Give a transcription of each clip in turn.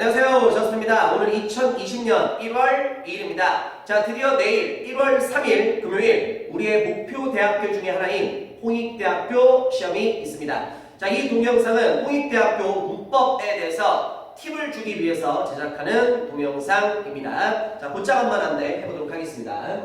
안녕하세요. 저스입니다. 오늘 2020년 1월 2일입니다. 자, 드디어 내일 1월 3일 금요일 우리의 목표 대학교 중에 하나인 홍익대학교 시험이 있습니다. 자, 이 동영상은 홍익대학교 문법에 대해서 팁을 주기 위해서 제작하는 동영상입니다. 자, 곧장 한번 안내 해보도록 하겠습니다.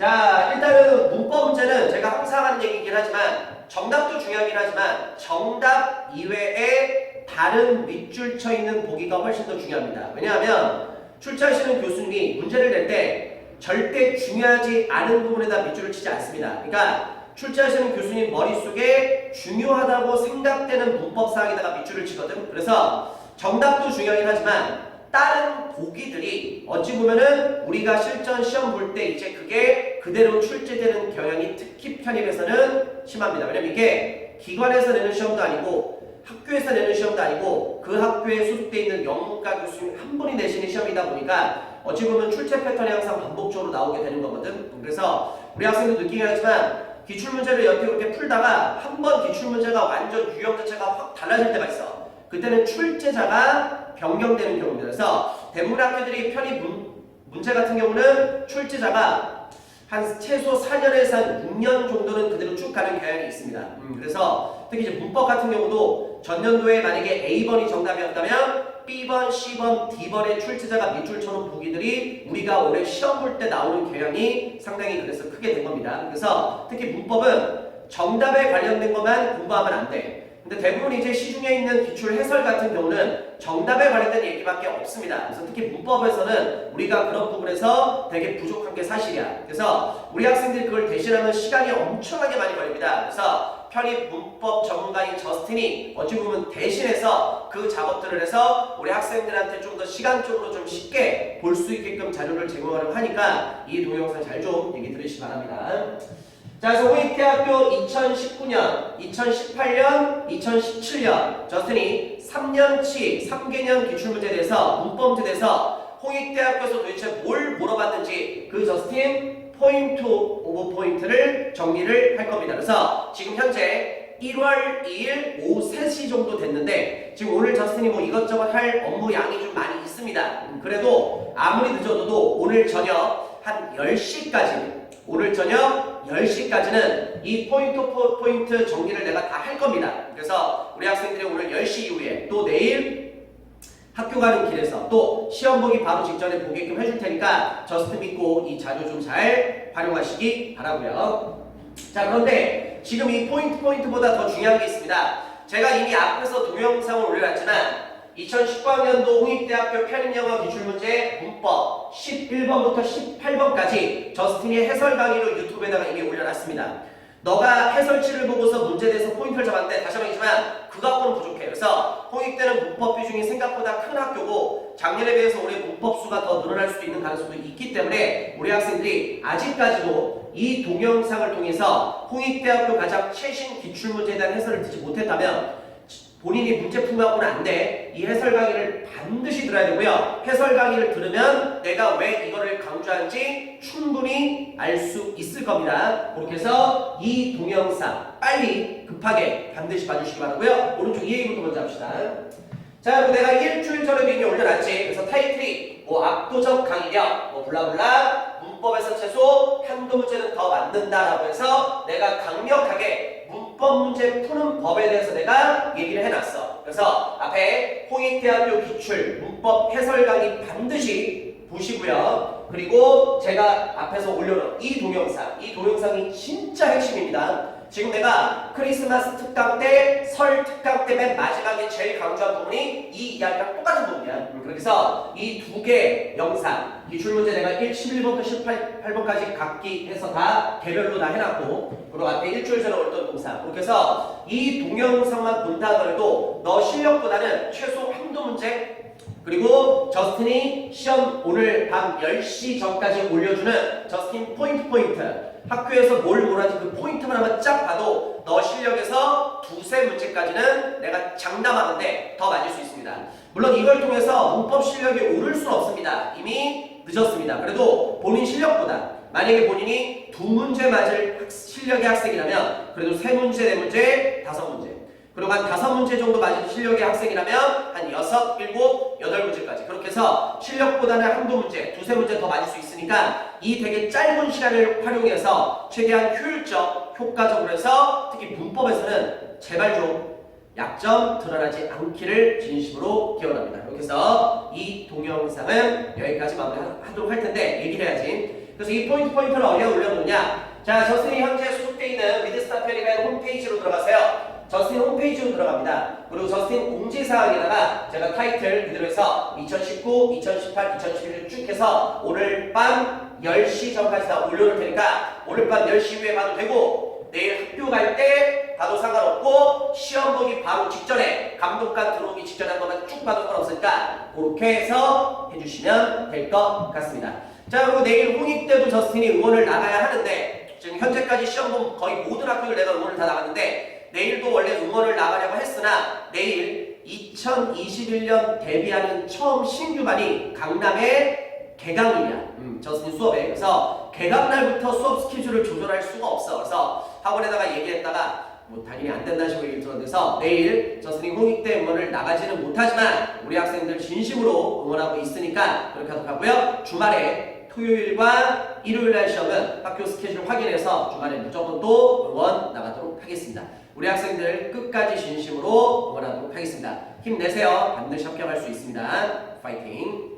자, 일단은 문법 문제는 제가 항상 하는 얘기이긴 하지만 정답도 중요하긴 하지만 정답 이외에 다른 밑줄 쳐 있는 보기가 훨씬 더 중요합니다. 왜냐하면 출제하시는 교수님이 문제를 낼 때 절대 중요하지 않은 부분에다 밑줄을 치지 않습니다. 그러니까 출제하시는 교수님 머릿속에 중요하다고 생각되는 문법사항에다가 밑줄을 치거든. 그래서 정답도 중요하긴 하지만 다른 보기들이 어찌 보면은 우리가 실전 시험 볼 때 이제 그게 그대로 출제되는 경향이 특히 편입에서는 심합니다. 왜냐면 이게 기관에서 내는 시험도 아니고 학교에서 내는 시험도 아니고 그 학교에 소속돼 있는 영문과 교수님 한 분이 내시는 시험이다 보니까 어찌 보면 출제 패턴이 항상 반복적으로 나오게 되는 거거든. 그래서 우리 학생도 느끼긴 하지만 기출 문제를 이렇게 이렇게 풀다가 한 번 기출 문제가 완전 유형 자체가 확 달라질 때가 있어. 그때는 출제자가 변경되는. 그래서 대부분 학교들이 편입 문, 문제 같은 경우는 출제자가 한 최소 4년에서 한 6년 정도는 그대로 쭉 가는 경향이 있습니다. 음, 그래서 특히 이제 문법 같은 경우도 전년도에 만약에 A번이 정답이었다면 B번, C번, D번의 출제자가 밑줄 쳐놓은 보기들이 우리가 올해 시험 볼 때 나오는 경향이 상당히 그래서 크게 된 겁니다. 그래서 특히 문법은 정답에 관련된 것만 공부하면 안 돼. 근데 대부분 이제 시중에 있는 기출 해설 같은 경우는 정답에 관련된 얘기밖에 없습니다. 그래서 특히 문법에서는 우리가 그런 부분에서 되게 부족한 게 사실이야. 그래서 우리 학생들이 그걸 대신하면 시간이 엄청나게 많이 걸립니다. 그래서 편입 문법 전문가인 저스틴이 어찌 보면 대신해서 그 작업들을 해서 우리 학생들한테 좀 더 시간적으로 좀 쉽게 볼 수 있게끔 자료를 제공하려고 하니까 이 동영상 잘 좀 얘기 들으시기 바랍니다. 자, 그래서 홍익대학교 2019년, 2018년, 2017년 저스틴이 3년치 3개년 기출문제에 대해서 문법문제에 대해서 홍익대학교에서 도대체 뭘 물어봤는지 그 저스틴 포인트 오브 포인트를 정리를 할 겁니다. 그래서 지금 현재 1월 2일 오후 3시 정도 됐는데 지금 오늘 저스틴이 뭐 이것저것 할 업무 양이 좀 많이 있습니다. 음, 그래도 아무리 늦어도 오늘 저녁 한 10시까지 오늘 저녁 10시까지는 이 포인트 포, 포인트 정리를 내가 다 할 겁니다. 그래서 우리 학생들이 오늘 10시 이후에 또 내일 학교 가는 길에서 또 시험 보기 바로 직전에 보게끔 해줄 테니까 저스트 믿고 이 자료 좀 잘 활용하시기 바라고요. 자 그런데 지금 이 포인트 포인트보다 더 중요한 게 있습니다. 제가 이미 앞에서 동영상을 올려놨지만 2019학년도 홍익대학교 편입영어 기출문제 문법 11번부터 18번까지 저스틴의 해설 강의로 유튜브에다가 이미 올려놨습니다. 너가 해설치를 보고서 문제에 대해서 포인트를 잡았는데 다시 한번 얘기지만 그 갖고는 부족해. 그래서 홍익대는 문법 비중이 생각보다 큰 학교고 작년에 비해서 올해 문법 수가 더 늘어날 수도 있는 가능성도 있기 때문에 우리 학생들이 아직까지도 이 동영상을 통해서 홍익대학교 가장 최신 기출문제에 대한 해설을 듣지 못했다면 본인이 문제 풀고는 안 돼. 이 해설 강의를 반드시 들어야 되고요. 해설 강의를 들으면 내가 왜 이거를 강조하는지 충분히 알 수 있을 겁니다. 그렇게 해서 이 동영상 빨리 급하게 반드시 봐주시기 바라고요. 오른쪽 이해부터 먼저 합시다. 자, 그리고 내가 일주일 전에 이미 올려놨지. 그래서 타이틀이 뭐 압도적 강의력, 뭐 블라블라, 문법에서 최소 한두 문제는 더 만든다라고 해서 내가 강력하게 문법 문제 푸는 법에 대해서 내가 얘기를 해놨어. 그래서 앞에 홍익대학교 기출 문법 해설 강의 반드시 보시고요. 그리고 제가 앞에서 올려놓은 이 동영상, 이 동영상이 진짜 핵심입니다. 지금 내가 크리스마스 특강 때, 설 특강 때 맨 마지막에 제일 강조한 부분이 이 이야기랑 똑같은 부분이야. 음, 그래서 이 두 개 영상, 기출문제 내가 1, 11번부터 18번까지 각기 해서 다 개별로 다 해놨고, 그리고 앞에 일주일 전에 올렸던 동상. 그렇게 해서 이 동영상만 본다 하더라도 너 실력보다는 최소 한두 문제 그리고 저스틴이 시험 오늘 밤 10시 전까지 올려주는 저스틴 포인트 포인트 학교에서 뭘 몰아지 그 포인트만 한번 쫙 봐도 너 실력에서 두세 문제까지는 내가 장담하는데 더 맞을 수 있습니다. 물론 이걸 통해서 문법 실력이 오를 수는 없습니다. 이미 늦었습니다. 그래도 본인 실력보다 만약에 본인이 두 문제 맞을 학- 실력의 학생이라면 그래도 세 문제, 네 문제, 다섯 문제 그리고 한 다섯 문제 정도 맞은 실력의 학생이라면 한 여섯, 일곱, 여덟 그래서 실력보다는 한두 문제, 두세 문제 더 맞을 수 있으니까 이 되게 짧은 시간을 활용해서 최대한 효율적, 효과적으로 해서 특히 문법에서는 제발 좀 약점 드러나지 않기를 진심으로 기원합니다. 이렇게 해서 이 동영상은 여기까지 마무리하도록 할 텐데 얘기를 해야지. 그래서 이 포인트 포인트를 어디에 올려놓냐? 자, 저스틴이 현재 소속되어 있는 미드스타 페리맨 홈페이지로 들어가세요. 저스틴 홈페이지로 들어갑니다. 그리고 저스틴 공지사항에다가 제가 타이틀 그대로 해서 2019, 2018, 2011을 쭉 해서 오늘 밤 10시 전까지 다 올려놓을 테니까 오늘 밤 10시 후에 봐도 되고 내일 학교 갈 때 봐도 상관없고 시험 보기 바로 직전에 감독관 들어오기 직전에 한 번만 쭉 봐도 상관없으니까 그렇게 해서 해주시면 될 것 같습니다. 자 그리고 내일 홍익 때도 저스틴이 응원을 나가야 하는데 지금 현재까지 시험 본 거의 모든 학교를 내가 응원을 다 나갔는데 내일도 응원을 나가려고 했으나 내일 2021년 데뷔하는 처음 신규반이 강남의 개강이냐 음, 저스틴 수업에. 그래서 개강 날부터 수업 스케줄을 조절할 수가 없어. 그래서 학원에다가 얘기했다가 뭐 당연히 안 된다는 식으로 얘기를 들었는데서 내일 저스틴이 홍익 때 응원을 나가지는 못하지만 우리 학생들 진심으로 응원하고 있으니까 그렇게 하도록 하고요. 주말에 토요일과 일요일 날 시험은 학교 스케줄 확인해서 주말에 무조건 또 응원 나가도록 하겠습니다. 우리 학생들 끝까지 진심으로 응원하도록 하겠습니다. 힘내세요. 반드시 합격할 수 있습니다. 파이팅!